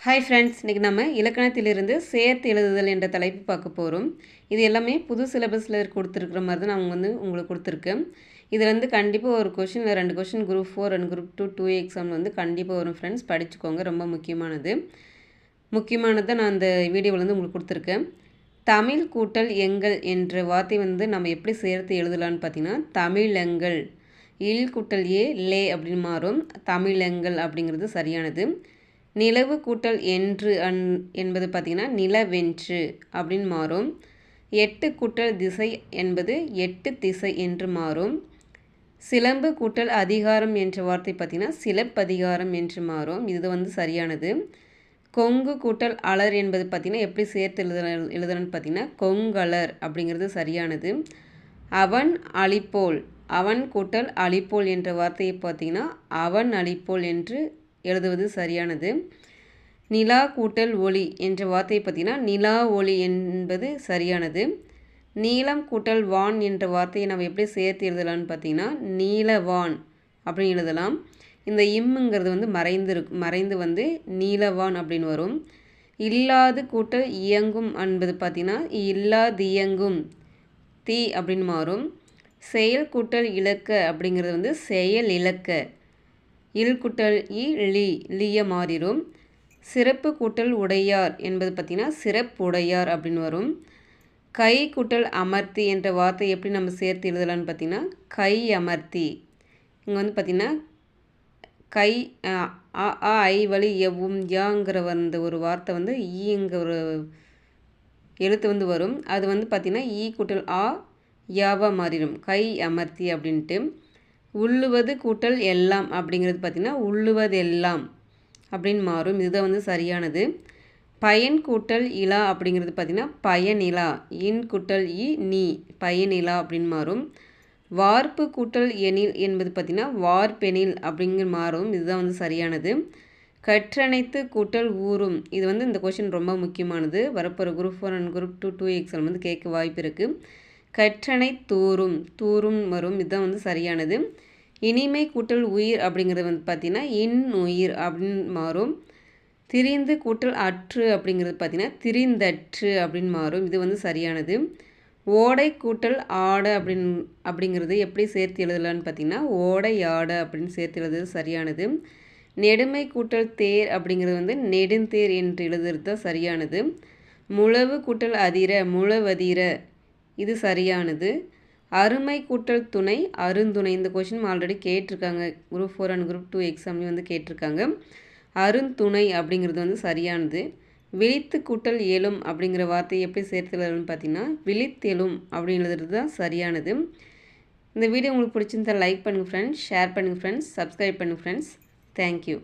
Hi friends இன்றைக்கி நம்ம இலக்கணத்திலிருந்து சேர்த்து எழுதுதல் என்ற தலைப்பு பார்க்க போகிறோம் இது எல்லாமே புது சிலபஸில் கொடுத்துருக்குற மாதிரி தான் நான் வந்து உங்களுக்கு கொடுத்துருக்கேன் இதில் வந்து கண்டிப்பாக ஒரு கொஷின் இல்லை ரெண்டு question group four and group two two exam வந்து கண்டிப்பாக வரும் ஃப்ரெண்ட்ஸ் படிச்சுக்கோங்க ரொம்ப முக்கியமானது. முக்கியமானதை நான் அந்த வீடியோவில் வந்து உங்களுக்கு கொடுத்துருக்கேன். தமிழ் கூட்டல் எங்கள் என்ற வார்த்தை வந்து நம்ம எப்படி சேர்த்து எழுதலான்னு பார்த்தீங்கன்னா தமிழங்கள் இல் கூட்டல் ஏ லே அப்படின்னு மாறும். தமிழங்கள் அப்படிங்கிறது சரியானது. நிலவு கூட்டல் என்று அன் என்பது பார்த்திங்கன்னா நிலவென்று அப்படின்னு மாறும். எட்டு கூட்டல் திசை என்பது எட்டு திசை என்று மாறும். சிலம்பு கூட்டல் அதிகாரம் என்ற வார்த்தை பார்த்திங்கன்னா சிலப்பதிகாரம் என்று மாறும். இது வந்து சரியானது. கொங்கு கூட்டல் அலர் என்பது பார்த்திங்கன்னா எப்படி சேர்த்து எழுத எழுதுறன்னு பார்த்திங்கன்னா கொங்கலர் அப்படிங்கிறது சரியானது. அவன் அழிப்போல் அவன் கூட்டல் அழிப்போல் என்ற வார்த்தையை பார்த்திங்கன்னா அவன் அழிப்போல் என்று எழுதுவது சரியானது. நிலா கூட்டல் ஒளி என்ற வார்த்தையை பார்த்தீங்கன்னா நிலா ஒளி என்பது சரியானது. நீலம் கூட்டல் வான் என்ற வார்த்தையை நம்ம எப்படி சேர்த்து எழுதலாம்னு பார்த்தீங்கன்னா நீலவான் அப்படின்னு எழுதலாம். இந்த இம்முங்கிறது வந்து மறைந்து மறைந்து வந்து நீலவான் அப்படின்னு வரும். இல்லாது கூட்டல் இயங்கும் என்பது பார்த்திங்கன்னா இல்லாது இயங்கும் தீ அப்படின்னு மாறும். செயல் கூட்டல் இலக்க அப்படிங்கிறது வந்து செயல் இலக்க. இல்குட்டல் இ லி லிய மாறிடும் சிறப்பு கூட்டல் உடையார் என்பது பார்த்திங்கன்னா சிறப்புடையார் அப்படின்னு வரும். கை கூட்டல் அமர்த்தி என்ற வார்த்தை எப்படி நம்ம சேர்த்து எழுதலான்னு பார்த்திங்கன்னா கை அமர்த்தி. இங்கே வந்து பார்த்திங்கன்னா கை அ ஐ வழி எவ்வும் யாங்கிற வந்த ஒரு வார்த்தை வந்து ஈங்கிற ஒரு எழுத்து வந்து வரும். அது வந்து பார்த்திங்கன்னா ஈ கூட்டல் ஆ யாவாக மாறிடும் கை அமர்த்தி அப்படின்ட்டு. உள்ளுவது கூட்டல் எல்லாம் அப்படிங்கிறது பார்த்திங்கன்னா உள்ளுவது எல்லாம் அப்படின்னு மாறும். இதுதான் வந்து சரியானது. பயன் கூட்டல் இலா அப்படிங்கிறது பார்த்திங்கன்னா பயனிலா. இன் கூட்டல் இ நீ பயனிலா அப்படின்னு மாறும். வார்ப்பு கூட்டல் எனில் என்பது பார்த்திங்கன்னா வார்பெனில் அப்படிங்கிற மாறும். இதுதான் வந்து சரியானது. கற்றணைத்து கூட்டல் ஊறும். இது வந்து இந்த கொஷின் ரொம்ப முக்கியமானது. வரப்போகிற group four and group two two exam வந்து கேட்க வாய்ப்பு இருக்குது கற்றனை தூரும். தூரும் வரும். இதுதான் வந்து சரியானது. இனிமை கூட்டல் உயிர் அப்படிங்கிறது வந்து பார்த்திங்கன்னா இன் உயிர் அப்படின்னு மாறும். திரிந்து கூட்டல் அற்று அப்படிங்கிறது பார்த்திங்கன்னா திரிந்தற்று அப்படின்னு மாறும். இது வந்து சரியானது. ஓடை கூட்டல் ஆடை அப்படின் அப்படிங்கிறது எப்படி சேர்த்து எழுதலான்னு பார்த்திங்கன்னா ஓடை ஆடை அப்படின்னு சேர்த்து எழுதுறது சரியானது. நெடுமை கூட்டல் தேர் அப்படிங்கிறது வந்து நெடுந்தேர் என்று எழுதுறது தான் சரியானது. முழவு கூட்டல் அதிர முழவதிர இது சரியானது. அருமை கூட்டல் துணை அருந்துணை இந்த கொஷின் ஆல்ரெடி கேட்டிருக்காங்க. Group four and group two எக்ஸாம்லேயும் வந்து கேட்டிருக்காங்க. அருந்துணை அப்படிங்கிறது வந்து சரியானது. விழித்து கூட்டல் எழும் அப்படிங்கிற வார்த்தையை எப்படி சேர்த்து சேர்த்துலன்னு பார்த்தீங்கன்னா விழித்தெழும் அப்படிங்கிறது தான் சரியானது. இந்த வீடியோ உங்களுக்கு பிடிச்சிருந்தா லைக் பண்ணுங்கள் ஃப்ரெண்ட்ஸ் ஷேர் பண்ணுங்கள் ஃப்ரெண்ட்ஸ் சப்ஸ்கிரைப் பண்ணுங்கள் ஃப்ரெண்ட்ஸ் தேங்க்யூ